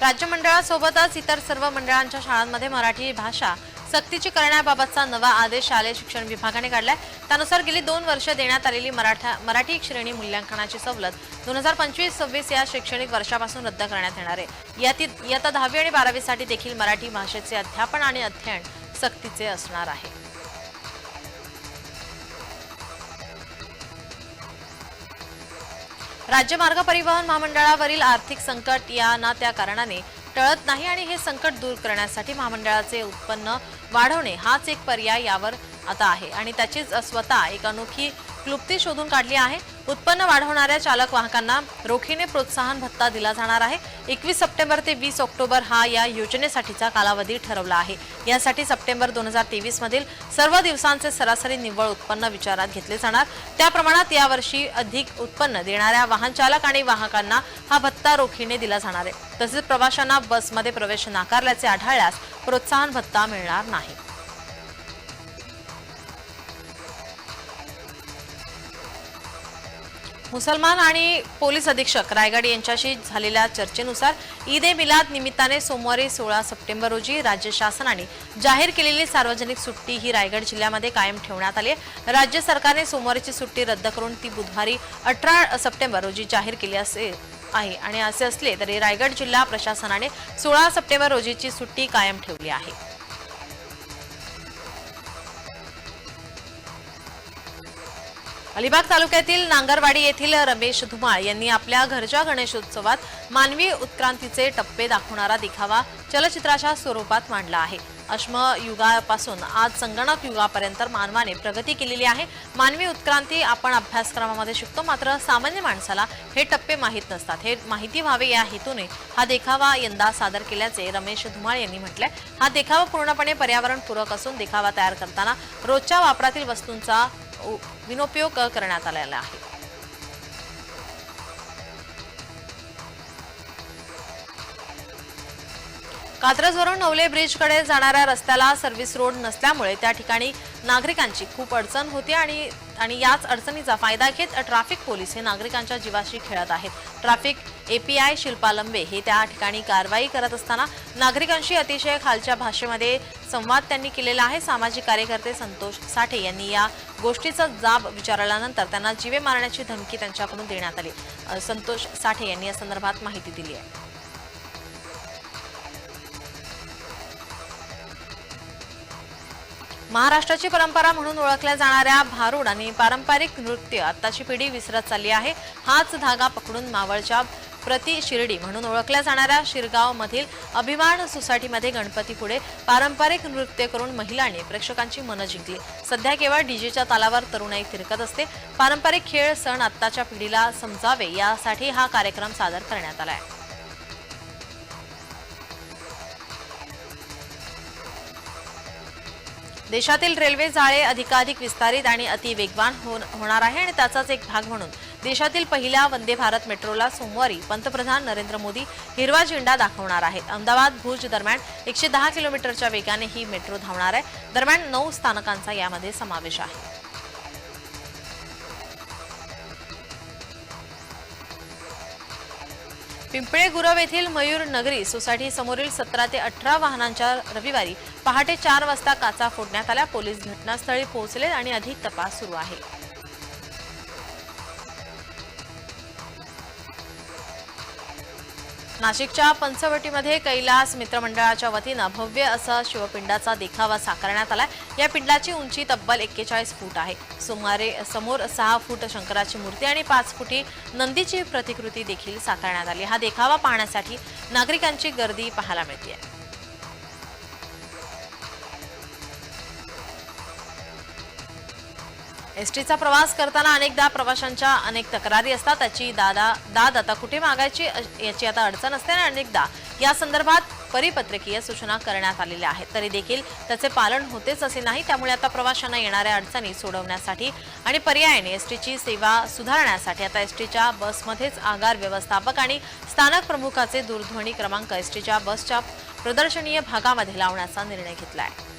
राज्य मंडळासोबतच इतर सर्व मंडळांच्या शाळांमध्ये मराठी भाषा सक्तीची करण्याबाबतचा नवा आदेश शालेय शिक्षण विभागाने काढलाय. त्यानुसार गेली दोन वर्ष देण्यात आलेली मराठा मराठी श्रेणी मूल्यांकनाची सवलत दोन हजार पंचवीस सव्वीस या शैक्षणिक वर्षापासून रद्द करण्यात येणार आहे. इयत्ता दहावी आणि बारावीसाठी देखील मराठी भाषेचे अध्यापन आणि अध्ययन सक्तीचे असणार आहे. राज्य मार्ग परिवहन महामंडळावरील आर्थिक संकट या ना त्या कारणाने टळत नाही आणि हे संकट दूर करण्यासाठी महामंडळाचे उत्पन्न वाढवणे हाच एक पर्याय यावर आता आहे. आणि त्याचीच स्वतः एक अनोखी क्लुप्ती शोधून काढली आहे. उत्पन्न वाढवणाऱ्या चालक वाहकांना रोखीने प्रोत्साहन भत्ता दिला जाणार आहे. एकवीस सप्टेंबर ते वीस ऑक्टोबर हा या योजनेसाठीचा कालावधी ठरवला आहे. यासाठी सप्टेंबर दोन हजार तेवीस मधील सर्व दिवसांचे सरासरी निव्वळ उत्पन्न विचारात घेतले जाणार. त्या प्रमाणात यावर्षी अधिक उत्पन्न देणाऱ्या वाहन चालक आणि वाहकांना हा भत्ता रोखीने दिला जाणार आहे. तसेच प्रवाशांना बसमध्ये प्रवेश नाकारल्याचे आढळल्यास प्रोत्साहन भत्ता मिळणार नाही. मुसलमान आणि पोलीस अधीक्षक रायगड यांच्याशी झालेल्या चर्चेनुसार ईद ए मिलाद निमित्ताने सोमवारी सोळा सप्टेंबर रोजी राज्य शासनाने जाहीर केलेली सार्वजनिक सुट्टी ही रायगड जिल्ह्यामध्ये कायम ठेवण्यात आली आहे. राज्य सरकारने सोमवारीची सुट्टी रद्द करून ती बुधवारी अठरा सप्टेंबर रोजी जाहीर केली असे आहे आणि असे असले तरी रायगड जिल्हा प्रशासनाने सोळा सप्टेंबर रोजीची सुट्टी कायम ठेवली आहे. अलिबाग तालुक्यातील नांगरवाडी येथील रमेश धुमाळ यांनी आपल्या घरच्या गणेशोत्सवात मानवी उत्क्रांतीचे टप्पे दाखवणारा दिखावा चलचित्राच्या स्वरूपात मांडला आहे. अश्म युगापासून आज संगणक युगापर्यंत मानवाने प्रगती केलेली आहे. मानवी उत्क्रांती आपण अभ्यासक्रमामध्ये शिकतो मात्र सामान्य माणसाला हे टप्पे माहीत नसतात. हे माहिती व्हावे या हेतूने हा देखावा यंदा सादर केल्याचे रमेश धुमाळ यांनी म्हटलंय. हा देखावा पूर्णपणे पर्यावरणपूरक असून देखावा तयार करताना रोजच्या वापरातील वस्तूंचा विनोपयोग करण्यात आलेला आहे. कात्रजवरून नवले ब्रिजकडे जाणाऱ्या रस्त्याला सर्व्हिस रोड नसल्यामुळे त्या ठिकाणी नागरिकांची खूप अडचण होती आणि आणि याच अडचणीचा फायदा घेत ट्रॅफिक पोलीस हे नागरिकांच्या जीवाशी खेळत आहेत. ट्रॅफिक एपीआय शिल्पा लंबे हे त्या ठिकाणी कारवाई करत असताना नागरिकांशी अतिशय खालच्या भाषेमध्ये संवाद त्यांनी केलेला आहे. सामाजिक कार्यकर्ते संतोष साठे यांनी या गोष्टीचा जाब विचारल्यानंतर त्यांना जीवे मारण्याची धमकी त्यांच्याकडून देण्यात आली. संतोष साठे यांनी या संदर्भात माहिती दिली आहे. महाराष्ट्राची परंपरा म्हणून ओळखल्या जाणाऱ्या भारूड आणि पारंपरिक नृत्य आत्ताची पिढी विसरत चालली आहे. हाच धागा पकडून मावळच्या प्रति शिर्डी म्हणून ओळखल्या जाणाऱ्या शिरगाव मधील अभिमान सोसायटीमध्ये गणपतीपुढे पारंपरिक नृत्य करून महिलांनी प्रेक्षकांची मनं जिंकली. सध्या केवळ डीजेच्या तालावर तरुणाई फिरकत असते. पारंपरिक खेळ सण आत्ताच्या पिढीला समजावे यासाठी हा कार्यक्रम सादर करण्यात आला आहे. देशातील रेल्वे जाळे अधिकाधिक विस्तारित आणि अतिवेगवान हो- होणार आहे आणि त्याचाच एक भाग म्हणून देशातील पहिल्या वंदे भारत मेट्रोला सोमवारी पंतप्रधान नरेंद्र मोदी हिरवा झेंडा दाखवणार आहेत. अहमदाबाद भुज दरम्यान एकशे दहा किलोमीटरच्या वेगाने ही मेट्रो धावणार आहे. दरम्यान नऊ स्थानकांचा यामध्ये समावेश आहे. पिंपळे गुरव येथील मयूर नगरी सोसायटी समोरील सतरा ते अठरा वाहनांच्या रविवारी पहाटे चार वाजता काचा फोडण्यात आल्या पोलीस घटनास्थळी पोहोचले आणि अधिक तपास सुरू आहे. नाशिकच्या पंचवटीमध्ये कैलास मित्रमंडळाच्या वतीनं भव्य असा शिवपिंडाचा देखावा साकारण्यात आला या पिंडाची उंची तब्बल एक्केचाळीस फूट आहे. सुमारे समोर सहा फूट शंकराची मूर्ती आणि पाच फुटी नंदीची प्रतिकृती देखील साकारण्यात आली. हा देखावा पाहण्यासाठी नागरिकांची गर्दी पाहायला मिळते एस टीचा प्रवास करताना अनेकदा प्रवाशांच्या अनेक तक्रारी असतात. त्याची दादा दाद आता कुठे मागायची याची आता अडचण असते आणि अनेकदा या संदर्भात परिपत्रकीय सूचना करण्यात आलेल्या आहेत. तरी देखील त्याचे पालन होतेच असे नाही. त्यामुळे आता प्रवाशांना येणाऱ्या अडचणी सोडवण्यासाठी आणि पर्यायाने एस टीची सेवा सुधारण्यासाठी आता एस टीच्या बसमध्येच आगार व्यवस्थापक आणि स्थानक प्रमुखाचे दूरध्वनी क्रमांक एस टीच्या बसच्या प्रदर्शनीय भागामध्ये लावण्याचा निर्णय घेतला आहे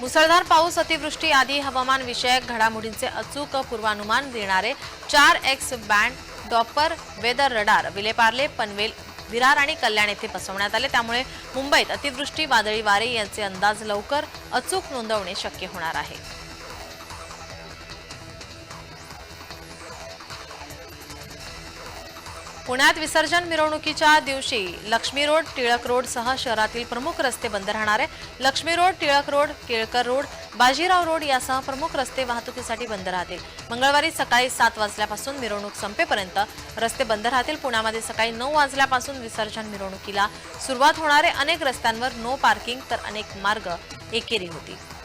मुसळधार पाऊस अतिवृष्टी आदी हवामान विषयक घडामोडींचे अचूक पूर्वानुमान देणारे चार X band Doppler weather radar Vile Parle Panvel Virar आणि कल्याण येथे बसवण्यात आले. त्यामुळे मुंबईत अतिवृष्टी वादळी वारे यांचे अंदाज लवकर अचूक नोंदवणे शक्य होणार आहे. पुण्यात विसर्जन मिरवणुकीच्या दिवशी लक्ष्मी रोड टिळक रोड सह शहरातील प्रमुख रस्ते बंद राहणार आहे. Laxmi road Tilak road Kelkar road Bajirao road यासह प्रमुख रस्ते वाहतुकीसाठी बंद राहतील. मंगळवारी सकाळी सात वाजल्यापासून मिरवणूक संपेपर्यंत रस्ते बंद राहतील. पुण्यामध्ये सकाळी नऊ वाजल्यापासून विसर्जन मिरवणुकीला सुरुवात होणारे अनेक रस्त्यांवर नो पार्किंग तर अनेक मार्ग एकेरी होतील.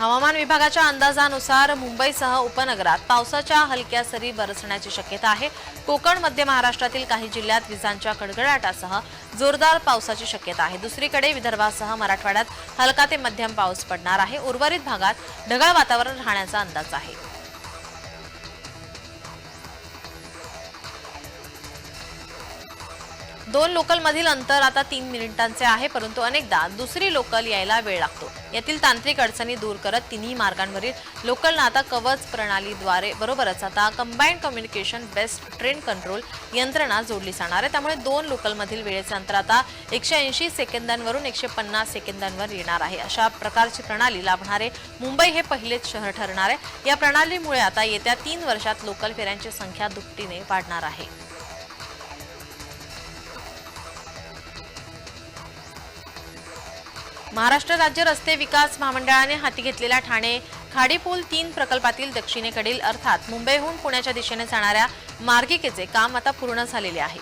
हवामान विभागाच्या अंदाजानुसार मुंबईसह उपनगरात पावसाच्या हलक्या सरी बरसण्याची शक्यता आहे. कोकण मध्य महाराष्ट्रातील काही जिल्ह्यात विजांच्या कडकडाटासह जोरदार पावसाची शक्यता आहे. दुसरीकडे विदर्भासह मराठवाड्यात हलका ते मध्यम पाऊस पडणार आहे. उर्वरित भागात ढगाळ वातावरण राहण्याचा अंदाज आहे. दोन लोकलमधील अंतर आता तीन मिनिटांचे आहे परंतु अनेकदा दुसरी लोकल यायला वेळ लागतो. यातील तांत्रिक अडचणी दूर करत तिन्ही मार्गांवरील लोकलना आता कवच प्रणालीद्वारे बरोबरच आता combined communication based train control यंत्रणा जोडली जाणार आहे. त्यामुळे दोन लोकलमधील वेळेचे अंतर आता एकशे ऐंशी सेकंदांवरून एकशे पन्नास सेकंदांवर येणार आहे. अशा प्रकारची प्रणाली लाभणारे मुंबई हे पहिलेच शहर ठरणार आहे. या प्रणालीमुळे आता येत्या तीन वर्षात लोकल फेऱ्यांची संख्या दुपटीने वाढणार आहे. महाराष्ट्र राज्य रस्ते विकास महामंडळाने हाती घेतलेल्या ठाणे खाडीपूल तीन प्रकल्पातील दक्षिणेकडील अर्थात मुंबईहून पुण्याच्या दिशेने जाणाऱ्या मार्गिकेचे काम आता पूर्ण झालेले आहे.